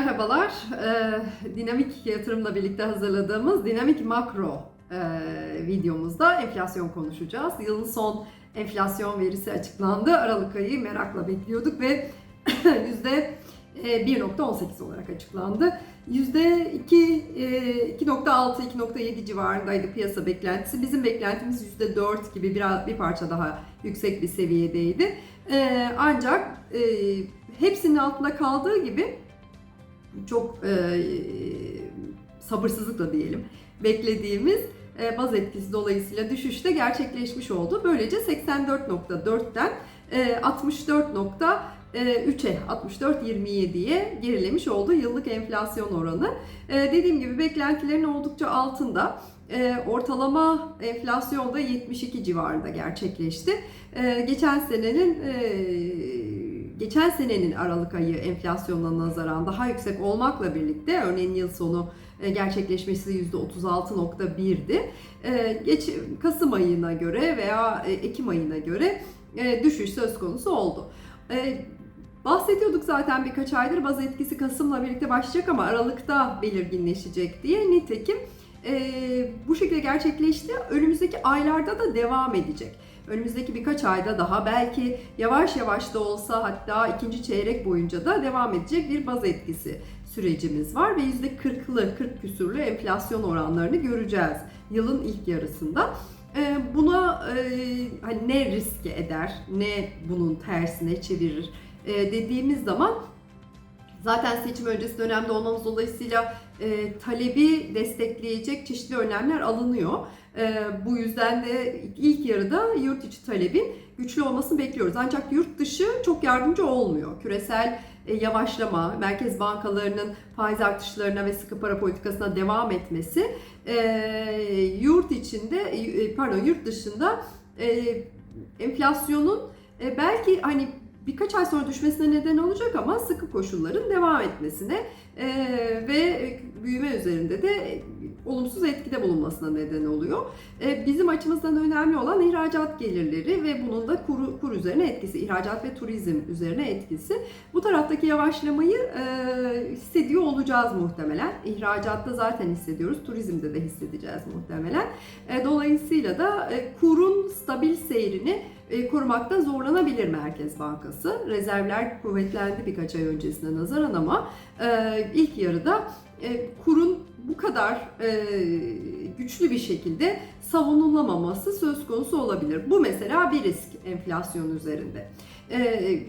Merhabalar. Ee, Dinamik yatırımla birlikte hazırladığımız Dinamik Makro e, videomuzda enflasyon konuşacağız. Yılın son enflasyon verisi açıklandı. Aralık ayı merakla bekliyorduk ve yüzde e, 1.18 olarak açıklandı. Yüzde 2, e, 2.6-2.7 civarındaydı piyasa beklentisi. Bizim beklentimiz yüzde 4 gibi biraz bir parça daha yüksek bir seviyedeydi. Ancak hepsinin altında kaldığı gibi çok e, sabırsızlıkla diyelim beklediğimiz e, baz etkisi dolayısıyla düşüş de gerçekleşmiş oldu. Böylece 84.4'ten e, 64.3'e 64.27'ye gerilemiş oldu yıllık enflasyon oranı. E, dediğim gibi beklentilerin oldukça altında. E, ortalama enflasyon da 72 civarında gerçekleşti. E, geçen senenin e, geçen senenin Aralık ayı enflasyonuna nazaran daha yüksek olmakla birlikte örneğin yıl sonu e, gerçekleşmesi %36.1'di. E, Geç Kasım ayına göre veya e, Ekim ayına göre düşüş söz konusu oldu. Bahsediyorduk zaten birkaç aydır baz etkisi Kasım'la birlikte başlayacak ama Aralık'ta belirginleşecek diye. Nitekim e, bu şekilde gerçekleşti. Önümüzdeki aylarda da devam edecek. Önümüzdeki birkaç ayda daha belki yavaş yavaş da olsa hatta ikinci çeyrek boyunca da devam edecek bir baz etkisi sürecimiz var ve %40'lı 40 küsürlü enflasyon oranlarını göreceğiz yılın ilk yarısında. Ee, Buna e, hani ne riske eder, ne bunun tersine çevirir e, dediğimiz zaman zaten seçim öncesi dönemde olmamız dolayısıyla e, talebi destekleyecek çeşitli önlemler alınıyor. E, bu yüzden de ilk yarıda yurt içi talebin güçlü olmasını bekliyoruz. Ancak yurt dışı çok yardımcı olmuyor. Küresel e, yavaşlama, merkez bankalarının faiz artışlarına ve sıkı para politikasına devam etmesi e, yurt içinde e, pardon yurt dışında e, enflasyonun e, belki hani birkaç ay sonra düşmesine neden olacak ama sıkı koşulların devam etmesine e, ve büyüme üzerinde de olumsuz etkide bulunmasına neden oluyor. E, bizim açımızdan önemli olan ihracat gelirleri ve bunun da kur, kur üzerine etkisi, ihracat ve turizm üzerine etkisi. Bu taraftaki yavaşlamayı e, hissediyor olacağız muhtemelen. İhracatta zaten hissediyoruz, turizmde de hissedeceğiz muhtemelen. Dolayısıyla da kurun stabil seyrini korumakta zorlanabilir Merkez Bankası. Rezervler kuvvetlendi birkaç ay öncesine nazaran ama e, ilk yarıda e, kurun bu kadar e, güçlü bir şekilde savunulamaması söz konusu olabilir. Bu mesela bir risk enflasyon üzerinde. E,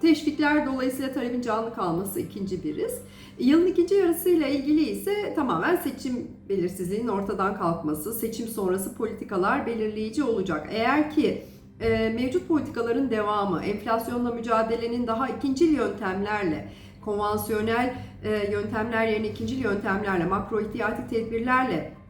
teşvikler dolayısıyla talebin canlı kalması ikinci bir risk. Yılın ikinci yarısıyla ilgili ise tamamen seçim belirsizliğinin ortadan kalkması, seçim sonrası politikalar belirleyici olacak. Eğer ki e, mevcut politikaların devamı, enflasyonla mücadelenin daha ikincil yöntemlerle, konvansiyonel e, yöntemler yerine ikincil yöntemlerle, makro ihtiyati tedbirlerle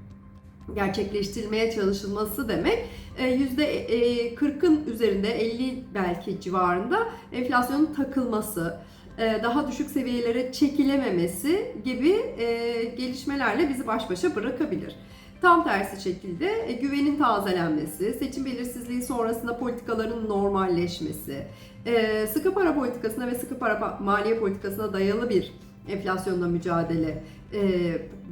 gerçekleştirilmeye çalışılması demek %40'ın üzerinde 50 belki civarında enflasyonun takılması, daha düşük seviyelere çekilememesi gibi gelişmelerle bizi baş başa bırakabilir. Tam tersi şekilde e, güvenin tazelenmesi, seçim belirsizliği sonrasında politikaların normalleşmesi, e, sıkı para politikasına ve sıkı para maliye politikasına dayalı bir enflasyonla mücadele e,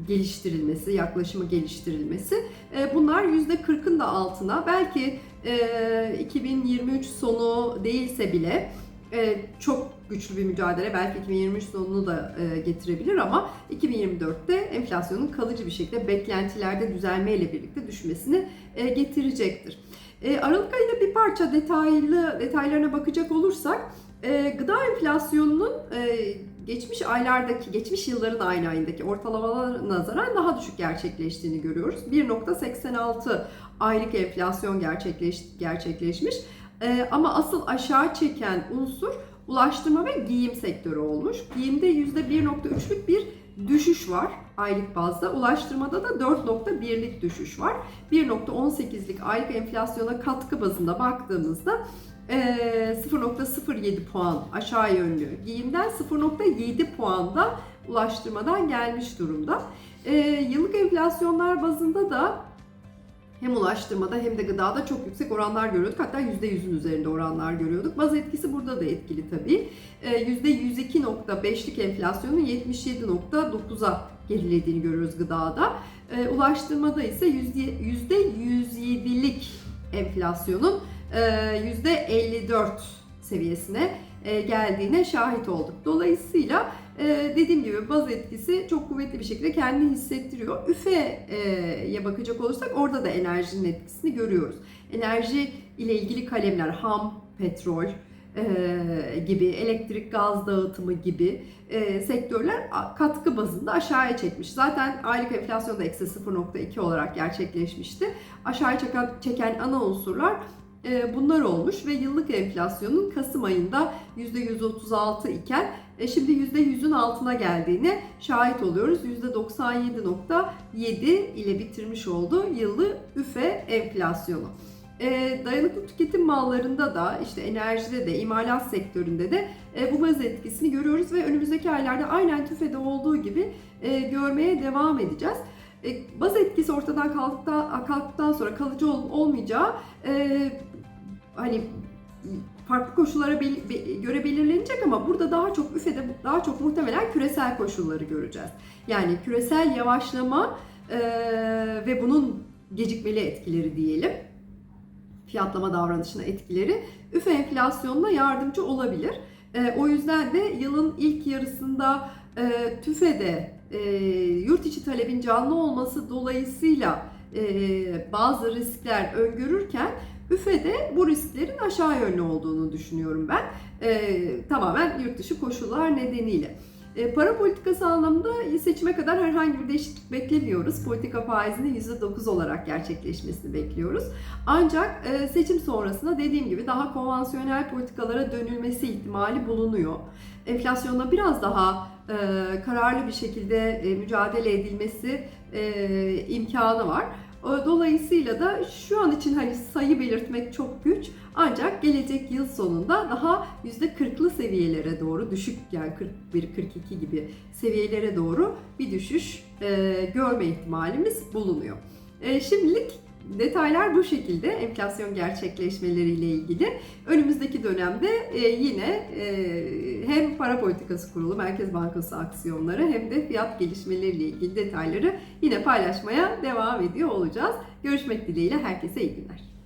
geliştirilmesi, yaklaşımı geliştirilmesi. E, bunlar %40'ın da altına belki e, 2023 sonu değilse bile e, çok güçlü bir mücadele belki 2023 sonunu da e, getirebilir ama 2024'te enflasyonun kalıcı bir şekilde beklentilerde düzelmeyle birlikte düşmesini e, getirecektir. E, Aralık ayında bir parça detaylı detaylarına bakacak olursak e, gıda enflasyonunun e, geçmiş aylardaki, geçmiş yılların aynı ayındaki ortalamalara nazaran daha düşük gerçekleştiğini görüyoruz. 1.86 aylık enflasyon gerçekleş, gerçekleşmiş. Ee, ama asıl aşağı çeken unsur ulaştırma ve giyim sektörü olmuş. Giyimde %1.3'lük bir düşüş var aylık bazda. Ulaştırmada da 4.1'lik düşüş var. 1.18'lik aylık enflasyona katkı bazında baktığımızda 0.07 puan aşağı yönlü giyimden 0.7 puan da ulaştırmadan gelmiş durumda. Yıllık enflasyonlar bazında da hem ulaştırmada hem de gıdada çok yüksek oranlar görüyorduk. Hatta %100'ün üzerinde oranlar görüyorduk. Baz etkisi burada da etkili tabii. Ee, %102.5'lik enflasyonun 77.9'a gerilediğini görüyoruz gıdada. Ee, ulaştırmada ise %107'lik enflasyonun e, %54 seviyesine e, geldiğine şahit olduk. Dolayısıyla e, dediğim gibi baz etkisi çok kuvvetli bir şekilde kendini hissettiriyor. Üfe'ye bakacak olursak orada da enerjinin etkisini görüyoruz. Enerji ile ilgili kalemler ham, petrol e, gibi, elektrik gaz dağıtımı gibi e, sektörler katkı bazında aşağıya çekmiş. Zaten aylık enflasyon da eksi 0.2 olarak gerçekleşmişti. Aşağıya çeken, çeken ana unsurlar e, bunlar olmuş ve yıllık enflasyonun Kasım ayında %136 iken e, şimdi %100'ün altına geldiğine şahit oluyoruz. %97.7 ile bitirmiş oldu yılı üfe enflasyonu. E, dayanıklı tüketim mallarında da işte enerjide de imalat sektöründe de e, bu baz etkisini görüyoruz ve önümüzdeki aylarda aynen tüfede olduğu gibi e, görmeye devam edeceğiz. E, baz etkisi ortadan kalktıktan, kalktıktan sonra kalıcı ol, olmayacağı e, hani farklı koşullara bel- be- göre belirlenecek ama burada daha çok üfede daha çok muhtemelen küresel koşulları göreceğiz. Yani küresel yavaşlama e, ve bunun gecikmeli etkileri diyelim fiyatlama davranışına etkileri üfe enflasyonuna yardımcı olabilir. E, o yüzden de yılın ilk yarısında e, TÜFE'de e, yurt içi talebin canlı olması dolayısıyla e, bazı riskler öngörürken üfede bu risklerin aşağı yönlü olduğunu düşünüyorum ben. E, tamamen yurt dışı koşullar nedeniyle. E, para politikası anlamında seçime kadar herhangi bir değişiklik beklemiyoruz. Politika faizinin %9 olarak gerçekleşmesini bekliyoruz. Ancak e, seçim sonrasında dediğim gibi daha konvansiyonel politikalara dönülmesi ihtimali bulunuyor. Enflasyonla biraz daha e, kararlı bir şekilde mücadele edilmesi imkanı var. O- Dolayısıyla da şu an için hani sayı belirtmek çok güç ancak gelecek yıl sonunda daha %40'lı seviyelere doğru düşük yani 41-42 gibi seviyelere doğru bir düşüş e, görme ihtimalimiz bulunuyor. E, şimdilik detaylar bu şekilde enflasyon gerçekleşmeleriyle ilgili. Önümüzdeki dönemde e, yine e, hem para politikası kurulu, Merkez Bankası aksiyonları hem de fiyat gelişmeleriyle ilgili detayları yine paylaşmaya devam ediyor olacağız. Görüşmek dileğiyle herkese iyi günler.